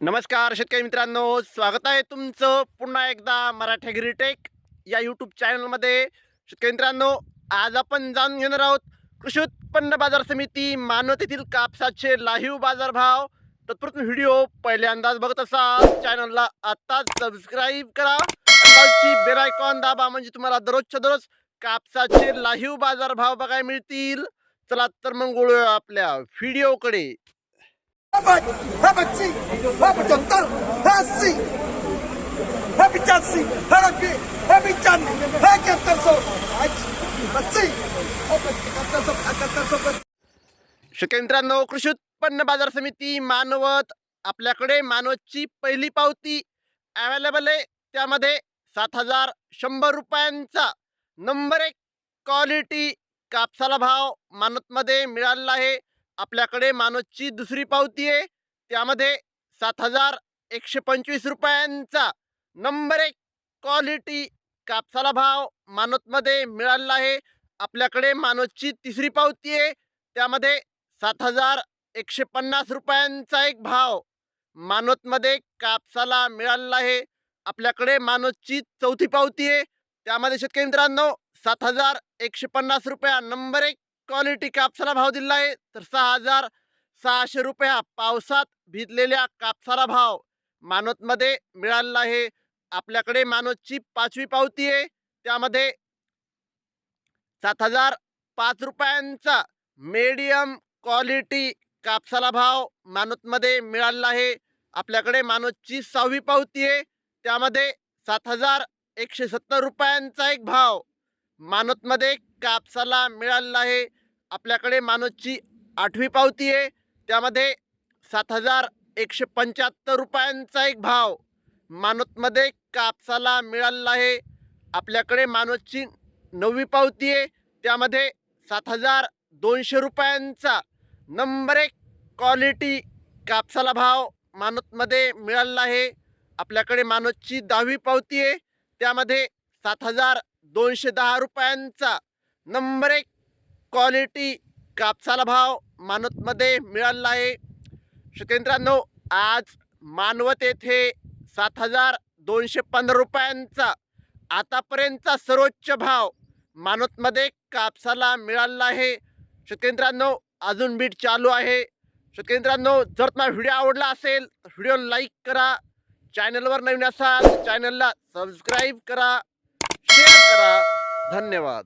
नमस्कार शेतकरी मित्रांनो स्वागत आहे तुमचं पुन्हा एकदा मराठी ग्रीटेक या यूट्यूब चॅनलमध्ये शेतकरी मित्रांनो आज आपण जाणून घेणार आहोत कृषी उत्पन्न बाजार समिती मानवत येथील कापसाचे लाईव्ह बाजारभाव. तत्पूर्वी व्हिडिओ पहिल्यांदाच बघत असाल चॅनलला आत्ताच सबस्क्राईब करा. खालची बेल आयकॉन दाबा म्हणजे तुम्हाला दररोजच्या दररोज कापसाचे लाईव्ह बाजारभाव बघायला मिळतील. चला तर मग वळूया आपल्या व्हिडिओकडे है बच्ची है पचहत्तर है अस्सी है पिचासी है नब्बे है पिचानवे है इकहत्तर सौ शेतकरी मित्रांनो कृषी उत्पन्न बाजार समिती मानवत आपल्याकडे मानवतची पहिली पावती अवेलेबल आहे. त्यामध्ये सात हजार शंभर रुपयांचा नंबर एक क्वालिटी कापसाला भाव मानवतमध्ये मिळालेला आहे. आपल्याकडे मानोजची दुसरी पावती आहे. त्यामध्ये सात हजार एकशे पंचवीस रुपयांचा नंबर एक क्वालिटी कापसाला भाव मानवतमध्ये मिळालेला आहे. आपल्याकडे मानोजची तिसरी पावती आहे. त्यामध्ये सात हजार एकशे पन्नास रुपयांचा एक भाव मानवतमध्ये कापसाला मिळालेला आहे. आपल्याकडे मानोजची चौथी पावती आहे. त्यामध्ये शेतकरी मित्रांनो सात हजार एकशे पन्नास रुपया नंबर एक क्वालिटी कापसाला भाव दिला आहे तर सहा हजार सहाशे रुपया पावसात भिजलेल्या कापसाला भाव मानवतमध्ये मिळालेला आहे. आपल्याकडे मानवतची पाचवी पावती आहे त्यामध्ये सात हजार पाच रुपयांचा मीडियम क्वालिटी कापसाला भाव मानवतमध्ये मिळालेला आहे. आपल्याकडे मानवतची सहावी पावती आहे त्यामध्ये सात हजार एकशे सत्तर रुपयांचा एक भाव मानवतमध्ये कापसाला मिळालेला आहे. आपल्याकडे मानवतची आठवी पावती आहे. त्यामध्ये सात हजार एकशे पंच्याहत्तर रुपयांचा एक भाव मानतमध्ये कापसाला मिळालेला आहे. आपल्याकडे मानोजची नववी पावती आहे. त्यामध्ये सात हजार दोनशे रुपयांचा नंबर एक क्वालिटी कापसाला भाव मानतमध्ये मिळालेला आहे. आपल्याकडे मानोजची दहावी पावती आहे. त्यामध्ये सात हजार दोनशे दहा रुपयांचा नंबर एक क्वालिटी कापसाला भाव मानवतमध्ये मिळालेला आहे. शेतकऱ्यांनो आज मानवत येथे सात हजार दोनशे पंधरा रुपयांचा आतापर्यंतचा सर्वोच्च भाव मानवतमध्ये कापसाला मिळालेला आहे. शेतकऱ्यांनो अजून बीट चालू आहे. शेतकऱ्यांनो जर तुम्हाला व्हिडिओ आवडला असेल तर व्हिडिओ लाईक करा. चॅनलवर नवीन असाल चॅनलला सबस्क्राईब करा. शेअर करा. धन्यवाद.